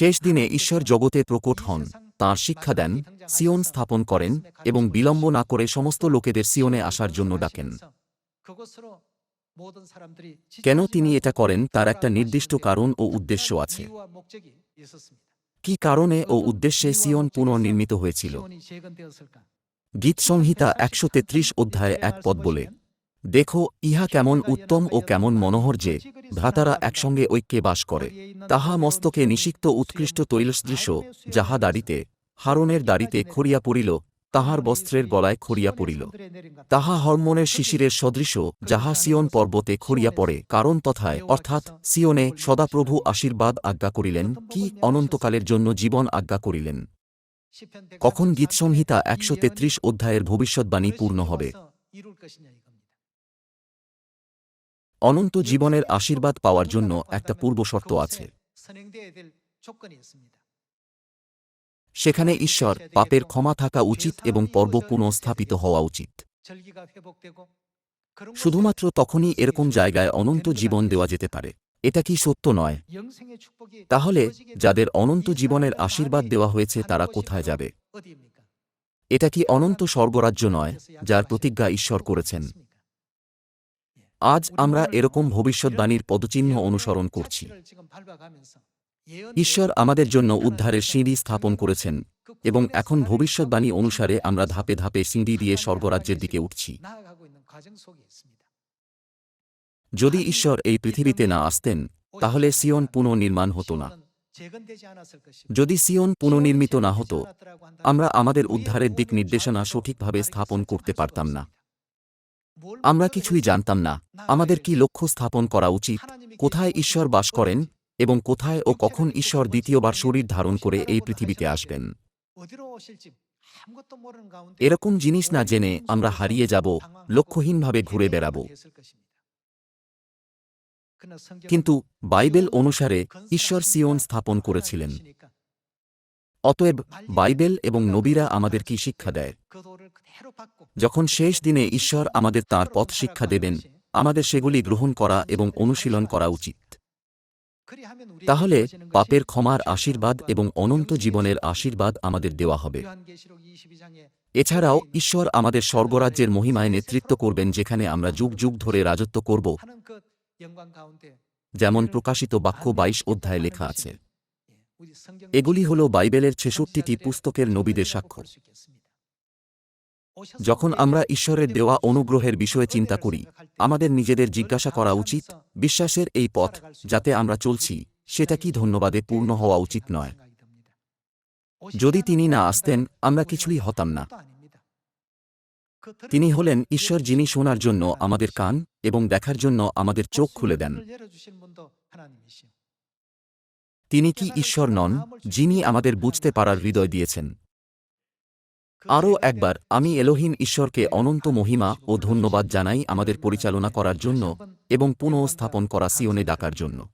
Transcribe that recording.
শেষ দিনে ঈশ্বর জগতে প্রকট হন, তাঁর শিক্ষা দেন সিয়ন স্থাপন করেন এবং বিলম্ব না করে সমস্ত লোকেদের সিয়নে আসার জন্য ডাকেন। কেন তিনি এটা করেন তার একটা নির্দিষ্ট কারণ ও উদ্দেশ্য আছে। কি কারণে ও উদ্দেশ্যে সিয়ন পুনর্নির্মিত হয়েছিল? গীত সংহিতা একশো তেত্রিশ অধ্যায়ে এক পদ বলে দেখো ইহা কেমন উত্তম ও কেমন মনোহর যে ভ্রাতারা একসঙ্গে ঐক্যে বাস করে। তাহা মস্তকে নিষিক্ত উৎকৃষ্ট তৈলসদৃশ্য যাহা দাড়িতে হারনের দাড়িতে খড়িয়া পড়িল তাহার বস্ত্রের গলায় খড়িয়া পড়িল। তাহা হরমোনের শিশিরের সদৃশ যাহা সিয়ন পর্বতে খড়িয়া পড়ে। কারণ তথায় অর্থাৎ সিয়নে সদাপ্রভু আশীর্বাদ আজ্ঞা করিলেন। কি অনন্তকালের জন্য জীবন আজ্ঞা করিলেন? কখন গীতসংহিতা একশো তেত্রিশ অধ্যায়ের ভবিষ্যৎবাণী পূর্ণ হবে? অনন্ত জীবনের আশীর্বাদ পাওয়ার জন্য একটা পূর্বশর্ত আছে। সেখানে ঈশ্বর পাপের ক্ষমা থাকা উচিত এবং পর্ব পুনঃস্থাপিত হওয়া উচিত। শুধুমাত্র তখনই এরকম জায়গায় অনন্ত জীবন দেওয়া যেতে পারে। এটা কি সত্য নয়? তাহলে যাদের অনন্ত জীবনের আশীর্বাদ দেওয়া হয়েছে তারা কোথায় যাবে? এটা কি অনন্ত স্বর্গরাজ্য নয়, যার প্রতিজ্ঞা ঈশ্বর করেছেন? আজ আমরা এরকম ভবিষ্যৎবাণীর পদচিহ্ন অনুসরণ করছি। ঈশ্বর আমাদের জন্য উদ্ধারের সিঁড়ি স্থাপন করেছেন এবং এখন ভবিষ্যৎবাণী অনুসারে আমরা ধাপে ধাপে সিঁড়ি দিয়ে স্বর্গরাজ্যের দিকে উঠছি। যদি ঈশ্বর এই পৃথিবীতে না আসতেন, তাহলে সিয়ন পুনর্নির্মাণ হতো না। যদি সিয়ন পুনর্নির্মিত না হতো, আমরা আমাদের উদ্ধারের দিক নির্দেশনা সঠিকভাবে স্থাপন করতে পারতাম না। আমরা কিছুই জানতাম না। আমাদের কি লক্ষ্য স্থাপন করা উচিত? কোথায় ঈশ্বর বাস করেন এবং কোথায় ও কখন ঈশ্বর দ্বিতীয়বার শরীর ধারণ করে এই পৃথিবীতে আসবেন? এরকম জিনিস না জেনে আমরা হারিয়ে যাব, লক্ষ্যহীনভাবে ঘুরে বেড়াব। কিন্তু বাইবেল অনুসারে ঈশ্বর সিয়ন স্থাপন করেছিলেন। অতএব বাইবেল এবং নবীরা আমাদের কি শিক্ষা দেয়? যখন শেষ দিনে ঈশ্বর আমাদের তাঁর পথ শিক্ষা দেবেন, আমাদের সেগুলি গ্রহণ করা এবং অনুশীলন করা উচিত। তাহলে পাপের ক্ষমার আশীর্বাদ এবং অনন্ত জীবনের আশীর্বাদ আমাদের দেওয়া হবে। এছাড়াও ঈশ্বর আমাদের স্বর্গরাজ্যের মহিমায় নেতৃত্ব করবেন, যেখানে আমরা যুগ যুগ ধরে রাজত্ব করব, যেমন প্রকাশিত বাক্য বাইশ অধ্যায়ে লেখা আছে। এগুলি হল বাইবেলের ছেষট্টিটি পুস্তকের নবীদের সাক্ষ্য। যখন আমরা ঈশ্বরের দেওয়া অনুগ্রহের বিষয়ে চিন্তা করি, আমাদের নিজেদের জিজ্ঞাসা করা উচিত, বিশ্বাসের এই পথ যাতে আমরা চলছি, সেটা কি ধন্যবাদে পূর্ণ হওয়া উচিত নয়। যদি তিনি না আসতেন, আমরা কিছুই হতাম না। তিনি হলেন ঈশ্বর যিনি শোনার জন্য আমাদের কান এবং দেখার জন্য আমাদের চোখ খুলে দেন। তিনি কি ঈশ্বর নন, যিনি আমাদের বুঝতে পারার হৃদয় দিয়েছেন? আরও একবার, আমি এলোহীন ঈশ্বরকে অনন্ত মহিমা ও ধন্যবাদ জানাই আমাদের পরিচালনা করার জন্য এবং পুনঃস্থাপন করা সিওনে ডাকার জন্য।